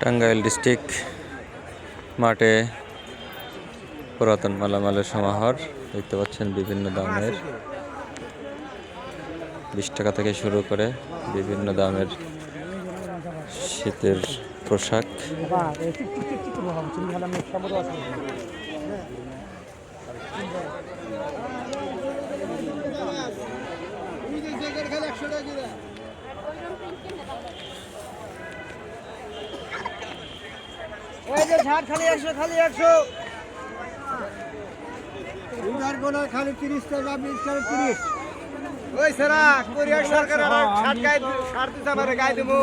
Tangail district মাঠে পুরাতন মালামালের সমাহার, দেখতে পাচ্ছেন বিভিন্ন দামের। বিশ টাকা থেকে শুরু করে বিভিন্ন দামের শীতের পোশাক। ওই যে ঝাড় খালি একশো খালি একশো। উনার কোনো খালি তিরিশ টাকা বিশ টাকা তিরিশ। ওই সেরা কোরিয়া সরকার ষাট গায়ে ষাট দিতে পারে গায়ে দেবো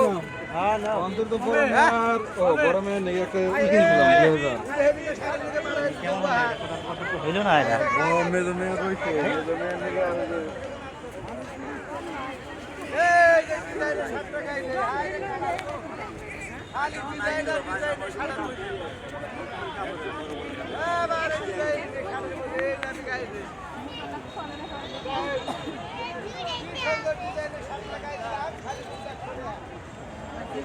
অন্তত গরমে হইল না ডিজাইনার ডিজাইনার